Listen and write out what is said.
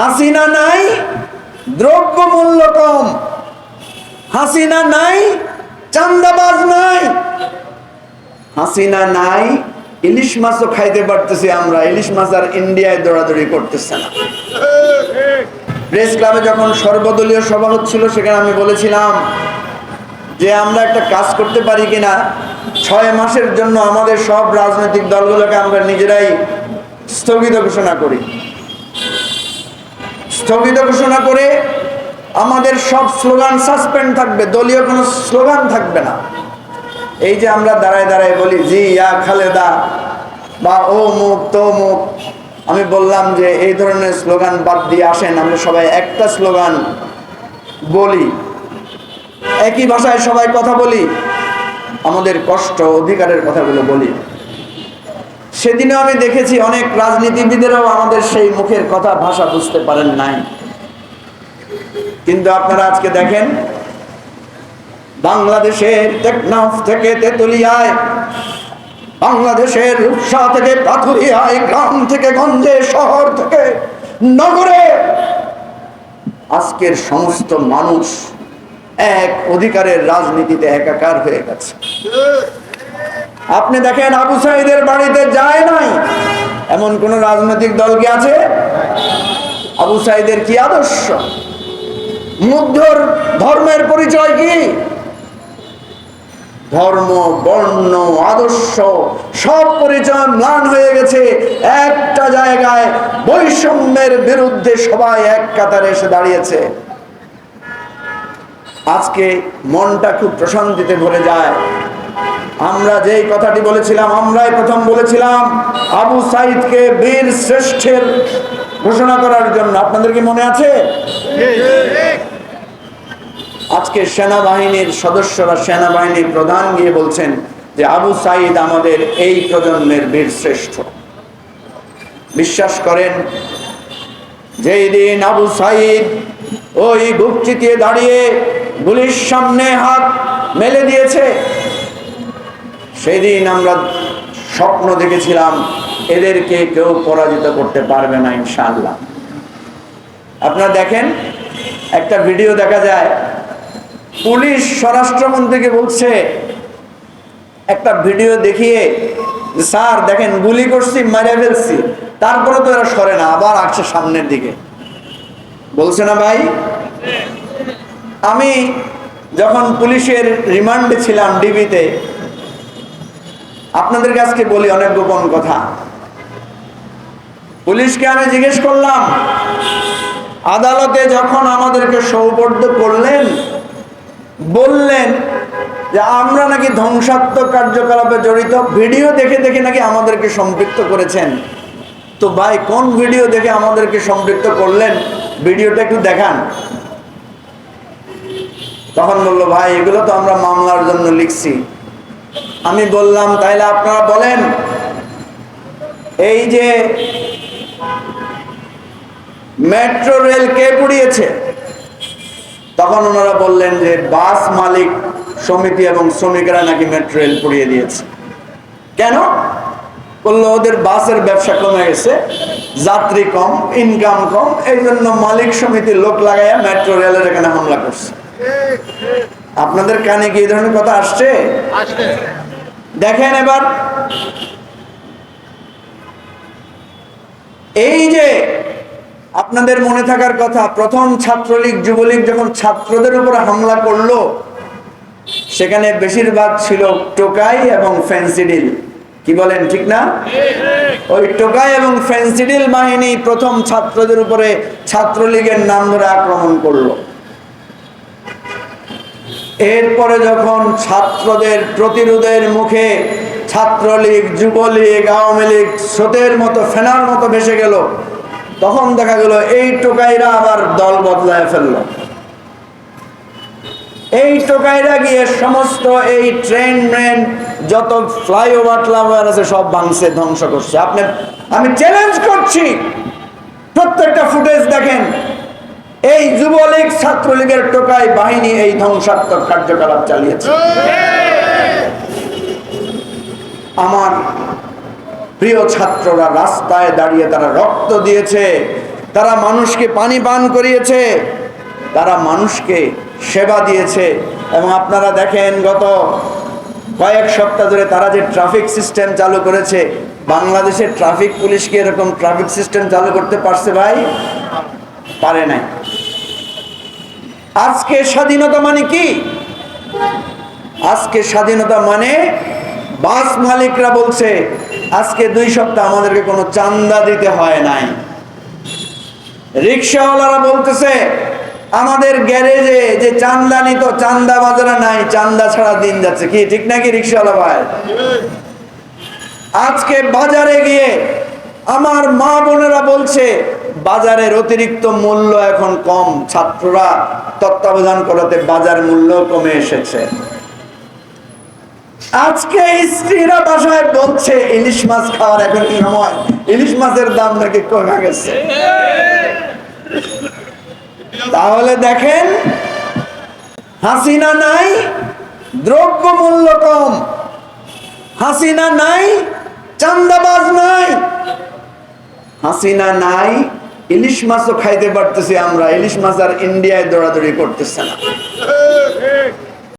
হাসিনা নাই দ্রব্য মূল্য কম। হাসিনা নাই, চান্দাবাজ নাই। হাসিনা নাই, ইলিশ মাছও খাইতে পারতেছি আমরা, ইলিশ মাছ আর ইন্ডিয়ায় দৌড়াদৌড়ি করতেছে না। প্রেস ক্লাবে যখন সর্বদলীয় সভা হচ্ছিল, সেখানে আমি বলেছিলাম যে আমরা একটা কাজ করতে পারি কিনা, ছয় মাসের জন্য আমাদের সব রাজনৈতিক দলগুলোকে আমরা নিজেরাই স্থগিত ঘোষণা করি। স্থগিত ঘোষণা করে আমাদের সব স্লোগান সাসপেন্ড থাকবে, দলীয় কোনো স্লোগান থাকবে না। এই যে আমরা দাঁড়ায় দাঁড়ায় বলি, জি, ইয়া খালেদা, বা ও মুখ, তো মুখ। আমি বললাম যে এই ধরনের স্লোগান বাদ দিয়ে আসেন, আমরা সবাই একটা স্লোগান বলি। একই ভাষায় সবাই কথা বলি, আমাদের কষ্ট, অধিকারের কথাগুলো বলি। সেদিনও আমি দেখেছি অনেক রাজনীতিবিদেরও আমাদের সেই মুখের কথা, ভাষা বুঝতে পারেন নাই। কিন্তু আপনারা আজকে দেখেন, বাংলাদেশের টেকনাফ থেকে তেতুলিয়ায়, বাংলাদেশের রূপসা থেকে পাথুরিয়ায়, গ্রাম থেকে গঞ্জে, শহর থেকে নগরে আজকের সমস্ত মানুষ এক অধিকারের রাজনীতিতে একাকার হয়ে গেছে। আপনি দেখেন আবু সাইদের বাড়িতে যায় নাই। এমন কোন রাজনৈতিক দল কি আছে? আবু সাইদের কি আদর্শ? মুগ্ধর ধর্মের পরিচয় কি? ধর্ম, বর্ণ, আদর্শ সব পরিচয় ম্লান হয়ে গেছে। একটা জায়গায় বৈষম্যের বিরুদ্ধে সবাই এক কাতারে এসে দাঁড়িয়েছে। আজকে মনটা খুব প্রশান্তিতে ভরে যায়। আমরা যেই কথাটি বলেছিলাম, আমরাই প্রথম বলেছিলাম, আবু সাইদকে বীর শ্রেষ্ঠের ঘোষণা করার জন্য। আপনাদের কি মনে আছে? আজকে সেনাবাহিনীর সদস্যরা সেনাবাহিনীর প্রধান গিয়ে বলছেন যে আবু সাইদ আমাদের এই প্রজন্মের বীর শ্রেষ্ঠ। বিশ্বাস করেন, যেই দিন আবু সাইদ ওই চিতিয়ে দাঁড়িয়ে গুলির সামনে হাত মেলে দিয়েছে সেদিন আমরা স্বপ্ন দেখেছিলাম, এদেরকে কেউ পরাজিত করতে পারবে না ইনশাআল্লাহ। আপনারা দেখেন, একটা ভিডিও দেখা যায়, পুলিশ স্বরাষ্ট্রমন্ত্রীকে বলছে, একটা ভিডিও দেখিয়ে স্যার দেখেন, গুলি করছি, মারে ফেলছি, তারপরে তো এরা সরে না, আবার আসছে সামনের দিকে। বলছে না ভাই? আমি যখন পুলিশের রিমান্ডে ছিলাম ডিবিতে আপনাদের কাছকে বলি অনেক গোপন কথা। পুলিশকে আমি জিজ্ঞেস করলাম, আদালতে যখন আমাদেরকে সৌপর্দ করলেন, বললেন যে আমরা নাকি ধ্বংসাত্মক কার্যকলাপে জড়িত, ভিডিও দেখে দেখে নাকি আমাদেরকে সম্পৃক্ত করেছেন। তো ভাই, কোন ভিডিও দেখে আমাদেরকে সম্পৃক্ত করলেন? ভিডিওটা একটু দেখান। তখন বলল, ভাই, এগুলো তো আমরা মামলার জন্য লিখছি। আমি বললাম, তাইলে আপনারা বলেন, এই যে মেট্রো রেল কে পুড়িয়েছে? তখন ওনারা বললেন যে, বাস মালিক, সমিতি এবং শ্রমিকরা নাকি মেট্রো রেল পুড়িয়ে দিয়েছে। কেন? বলল, ওদের বাসের ব্যবসা কমে গেছে, যাত্রী কম ইনকাম কম এই জন্য মালিক সমিতির লোক লাগাইয়া মেট্রো রেলের এখানে হামলা করছে। আপনাদের কানে কি এই ধরনের কথা আসছে। দেখেন এবার। এই যে আপনাদের মনে থাকার কথা, প্রথম ছাত্রলীগ, যুবলীগ যখন ছাত্রদের উপর হামলা করল, সেখানে বেশিরভাগ ছিল টোকাই এবং ফেন্সিডিল। কি বলেন, ঠিক না? ওই টোকাই এবং ফেন্সিডিল বাহিনী প্রথম ছাত্রদের উপরে ছাত্রলীগের নাম ধরে আক্রমণ করল। এরপরে যখন ছাত্রদের প্রতিরোধের মুখে ছাত্রলীগ, যুবলীগ, আওয়ামী লীগ স্রোতের মতো, ফেনার মতো ভেসে গেল, তখন দেখা গেল এই টোকাইরা আবার দল বদলায় ফেলল। এই টোকাইরা গিয়ে সমস্ত এই ট্রেন মেন যত ফ্লাইওভার ট্লাইওভার আছে, সব ভাঙছে, ধ্বংস করছে। আপনি, আমি চ্যালেঞ্জ করছি। প্রত্যেকটা ফুটেজ দেখেন। ছাত্রলীগের টোকাই বাহিনী এই ধ্বংসাত্মক কার্যকলাপ চালিয়েছে। আমার প্রিয় ছাত্ররা, রাস্তায় দাঁড়িয়ে তারা রক্ত দিয়েছে, তারা মানুষকে পানি পান করিয়েছে, তারা মানুষকে সেবা দিয়েছে। এবং আপনারা দেখেন, গত কয়েক সপ্তাহ ধরে তারা যে ট্রাফিক সিস্টেম চালু করেছে, বাংলাদেশের ট্রাফিক পুলিশকে এরকম ট্রাফিক সিস্টেম চালু করতে পারছে ভাই? পারে নাই। আজকে স্বাধীনতা মানে কি? আজকে স্বাধীনতা মানে বাস মালিকরা বলছে, আজকে দুই সপ্তাহ আমাদেরকে কোনো চান্দা দিতে হয় নাই। রিক্সাওয়ালারা বলতেছে, আমাদের গ্যারেজে যে চান্দা নিত, চান্দা বাজারে নাই, চান্দা ছাড়া দিন যাচ্ছে। কি, ঠিক নাকি রিক্সাওয়ালা ভাই? আজকে বাজারে গিয়ে আমার মা বোনেরা বলছে, বাজারের অতিরিক্ত মূল্য এখন কম। ছাত্ররা তত্ত্বাবধান করাতে বাজার মূল্য কমে এসেছে। আজকে স্ত্রীরা বাসায় বলছে, ইলিশ মাছ খাওয়ার এখন কি সময়? ইলিশ মাছের দাম নাকি কমে গেছে। তাহলে দেখেন, হাসিনা নাই, দ্রব্য মূল্য কম। হাসিনা নাই চান্দাবাজ নাই। হাসিনা নাই ইলিশ মাছও খাইতে পারতেছি আমরা ইলিশ মাছ আর ইন্ডিয়ায় দৌড়াদৌড়ি করতেছে না।